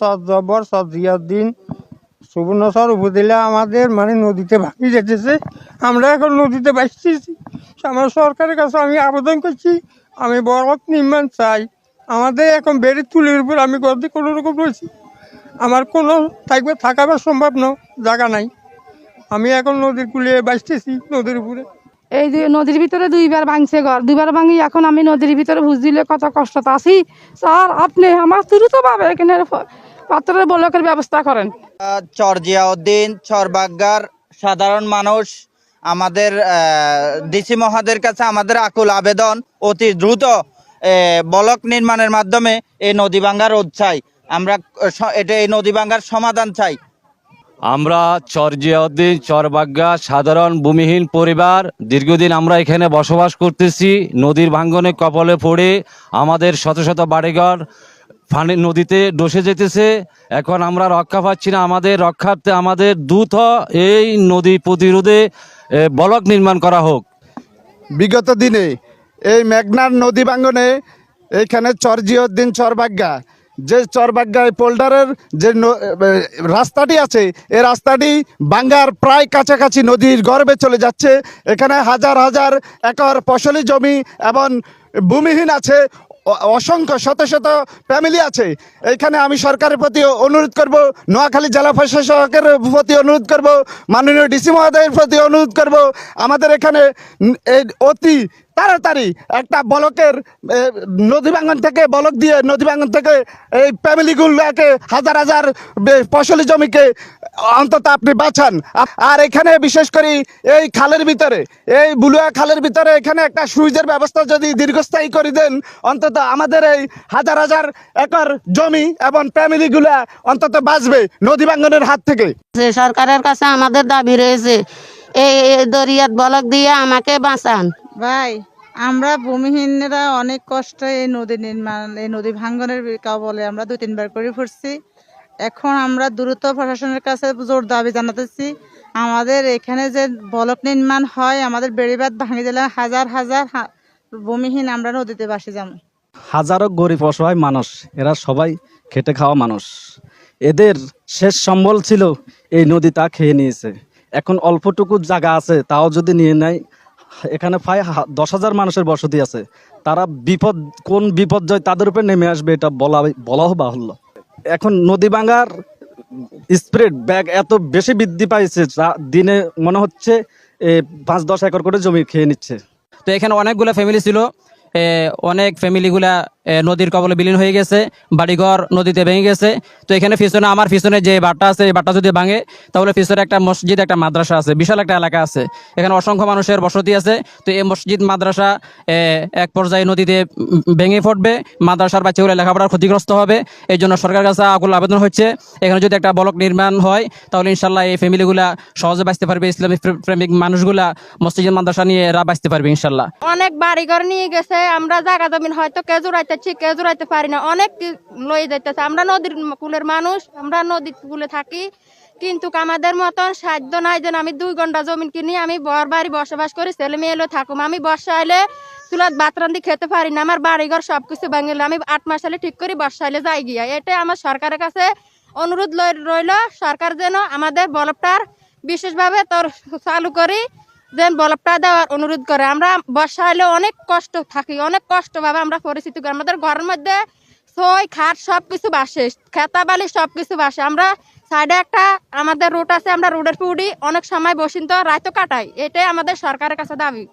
সব জবর, সব দিন। সুবর্ণচর উপজেলা আমাদের মানে নদীতে ভাঙি যেতেছে আমরা এখন নদীতে বাঁচতেছি আমার সরকারের কাছে আমি আবেদন করছি, আমি বড় নির্মাণ চাই। আমাদের এখন বেড়ে তুলির উপর আমি গর্দে কোনো রকম রয়েছি। আমার কোনো থাকবে, থাকাবার সম্ভব না জায়গা নাই। আমি এখন নদীর কুলে বাঁচতেছি নদীর উপরে। এই যে নদীর ভিতরে দুইবার ভাঙছে ঘর। দুইবার ভাঙি, এখন আমি নদীর ভিতরে বুঝ দিলে কত কষ্টতে আছি। স্যার, আপনি আমার দ্রুত ভাবে এখানে পাত্রের বলকের ব্যবস্থা করেন। চর জিয়াউদ্দিন চরবাগ্গার, সাধারণ মানুষ, আমাদের ডিসি মহাদের কাছে আমাদের আকুল আবেদন। অতি দ্রুত বলক নির্মাণের মাধ্যমে এই নদী ভাঙ্গার রোধ চাই। আমরা এটা এই নদী ভাঙ্গার সমাধান চাই। আমরা চরজিয়াউদ্দিন, চরবাগ্গা, সাধারণ ভূমিহীন পরিবার, দীর্ঘদিন আমরা এখানে বসবাস করতেছি। নদীর ভাঙ্গনে কপালে পড়ে আমাদের শত শত বাড়িঘর ফানি নদীতে ডসে যেতেছে। এখন আমরা রক্ষা পাচ্ছি না। আমাদের রক্ষার্থে আমাদের দ্রুত এই নদী প্রতিরোধে বলক নির্মাণ করা হোক। বিগত দিনে এই মেঘনার নদী ভাঙ্গনে এইখানে চরজিউদ্দিন চরবাগ্গা যে চরবাগ্গা এই পোল্ডারের যে রাস্তাটি আছে, এ রাস্তাটি বাঙ্গার প্রায় কাছাকাছি নদীর গর্ভে চলে যাচ্ছে। এখানে হাজার হাজার একর ফসলি জমি এবং ভূমিহীন আছে অসংখ্য শত শত ফ্যামিলি আছে। এইখানে আমি সরকারের প্রতি অনুরোধ করব, নোয়াখালী জেলা প্রশাসকের প্রতি অনুরোধ করব, মাননীয় ডিসি মহোদয়ের প্রতি অনুরোধ করব। আমাদের এখানে অতি তাড়াতাড়ি একটা বলকের নদী ভাঙন থেকে বলক দিয়ে নদী ভাঙন থেকে এই ফ্যামিলিগুলোকে হাজার হাজার ফসলি জমিকে অন্তত আপনি বাঁচান। আর এখানে বিশেষ করে এই খালের ভিতরে, এই বুলুয়া খালের ভিতরে এখানে একটা সুইচের ব্যবস্থা যদি দীর্ঘস্থায়ী করে দেন, অন্তত আমাদের এই হাজার হাজার একর জমি এবং ফ্যামিলিগুলা অন্তত বাঁচবে নদী ভাঙনের হাত থেকে। সরকারের কাছে আমাদের দাবি রয়েছে, এই দরিয়াত বলক দিয়ে আমাকে বাঁচান। ভাই, আমরা ভূমিহীনরা অনেক কষ্ট এই নদী নির্মাণ, এই নদী ভাঙ্গনের কবলে আমরা দুই, তিনবার করে পড়ছি এখন আমরা দ্রুত প্রশাসনের কাছে জোর দাবি জানাতেছি। আমাদের এখানে যে বলক নির্মাণ হয়, আমাদের বেড়িবাদ ভাঙি দিলে হাজার হাজার ভূমিহীন আমরা নদীতে বাসি যাব। হাজারো গরিব অসহায় মানুষ, এরা সবাই খেটে খাওয়া মানুষ। এদের শেষ সম্বল ছিল এই নদী তা খেয়ে নিয়েছে। এখন অল্পটুকু জায়গা আছে, তাও যদি নিয়ে নেয় এখানে প্রায় দশ হাজার মানুষের বসতি আছে। তারা বিপদ, কোন বিপর্যয় তাদের উপরে নেমে আসবে এটা বলা বলাও বাহুল্য এখন নদী ভাঙার স্প্রেড ব্যাগ এত বেশি বৃদ্ধি পাইছে দিনে মনে হচ্ছে পাঁচ দশ একর করে জমি খেয়ে নিচ্ছে। তো এখানে অনেকগুলো ফ্যামিলি ছিল। অনেক ফ্যামিলিগুলা নদীর কবলে বিলীন হয়ে গেছে, বাড়িঘর নদীতে ভেঙে গেছে। তো এখানে পিছনে, আমার পিছনে যে বাটটা আছে, এই বাটটা যদি ভাঙে, তাহলে পিছনে একটা মসজিদ, একটা মাদ্রাসা আছে, বিশাল একটা এলাকা আছে। এখানে অসংখ্য মানুষের বসতি আছে। তো এই মসজিদ, মাদ্রাসা এক পর্যায়ে নদীতে ভেঙে পড়বে, মাদ্রাসার বাচ্চাগুলো লেখাপড়ার ক্ষতিগ্রস্ত হবে। এই জন্য সরকার কাছে আকুল আবেদন হচ্ছে, এখানে যদি একটা বলক নির্মাণ হয়, তাহলে ইনশাল্লাহ এই ফ্যামিলিগুলা সহজে বাঁচতে পারবে ইসলামিক প্রে- প্রেমিক মানুষগুলা মসজিদ, মাদ্রাসা নিয়ে এরা বাঁচতে পারবে ইনশাল্লাহ অনেক বাড়িঘর নিয়ে গেছে আমরা জায়গা জমিন হয়তো কে জোড়াইতেছি কে জোড়াইতে পারি না। অনেক লয়ে যাইতেছে। আমরা নদীর কুলের মানুষ, আমরা নদীর কুলে থাকি। কিন্তু আমাদের মতন সাধ্য নাই যেন আমি দুই ঘণ্টা জমিন কিনি, আমি বর বাড়ি বসবাস করি, ছেলে মেয়ে এলো থাকুম। আমি বর্ষা এলে চুলাত ভাত রান্ধি খেতে পারি না, আমার বাড়িঘর সব কিছু ভাঙিলে আমি আট মাস হলে ঠিক করি বর্ষা এলে যাই গিয়া। এটাই আমার সরকারের কাছে অনুরোধ রইল। সরকার যেন আমাদের বলবটার বিশেষভাবে তোর চালু করি। যেন বলবটা দেওয়ার অনুরোধ করে। আমরা বর্ষা হলে অনেক কষ্ট থাকি, অনেক কষ্ট আমরা পরিস্থিতি করি। আমাদের ঘরের মধ্যে ছয় খাট সব কিছু বাসে, খেতা বালি সব কিছু বাসে। আমরা সাইডে একটা আমাদের রোড আছে, আমরা রোডের পুড়ি অনেক সময় বসিন্ত রায়তো কাটাই। এটাই আমাদের সরকারের কাছে দাবি।